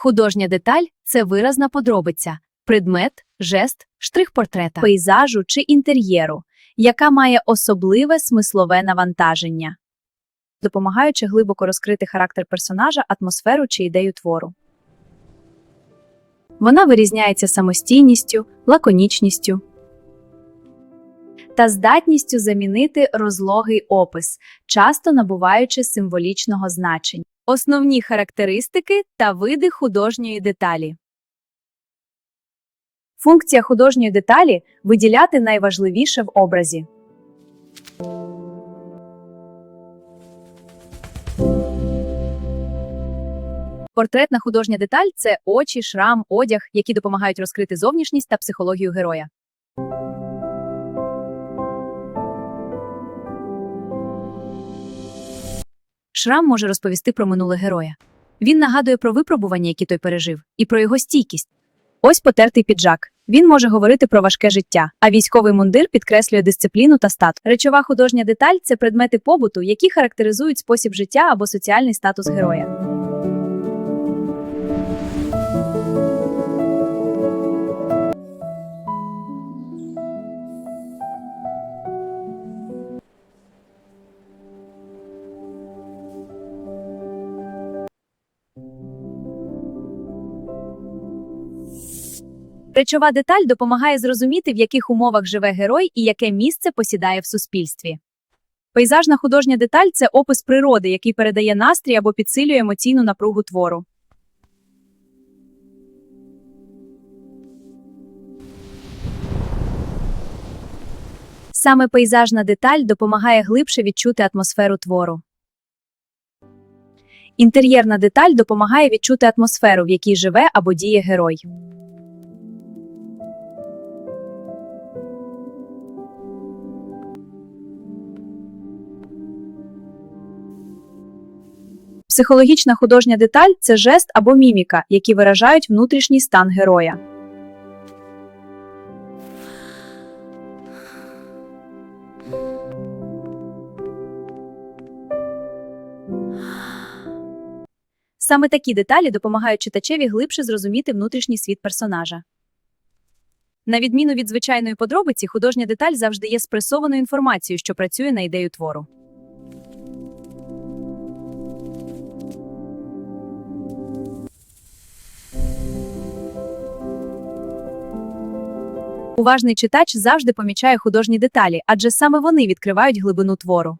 Художня деталь це виразна подробиця, предмет, жест, штрих портрета, пейзажу чи інтер'єру, яка має особливе смислове навантаження, допомагаючи глибоко розкрити характер персонажа, атмосферу чи ідею твору. Вона вирізняється самостійністю, лаконічністю та здатністю замінити розлогий опис, часто набуваючи символічного значення. Основні характеристики та види художньої деталі. Функція художньої деталі виділяти найважливіше в образі. Портретна художня деталь це очі, шрам, одяг, які допомагають розкрити зовнішність та психологію героя. Шрам може розповісти про минуле героя. Він нагадує про випробування, які той пережив, і про його стійкість. Ось потертий піджак. Він може говорити про важке життя, а військовий мундир підкреслює дисципліну та статус. Речова художня деталь це предмети побуту, які характеризують спосіб життя або соціальний статус героя. Речова деталь допомагає зрозуміти, в яких умовах живе герой і яке місце посідає в суспільстві. Пейзажна художня деталь це опис природи, який передає настрій або підсилює емоційну напругу твору. Саме пейзажна деталь допомагає глибше відчути атмосферу твору. Інтер'єрна деталь допомагає відчути атмосферу, в якій живе або діє герой. Психологічна художня деталь це жест або міміка, які виражають внутрішній стан героя. Саме такі деталі допомагають читачеві глибше зрозуміти внутрішній світ персонажа. На відміну від звичайної подробиці, художня деталь завжди є спресованою інформацією, що працює на ідею твору. Уважний читач завжди помічає художні деталі, адже саме вони відкривають глибину твору.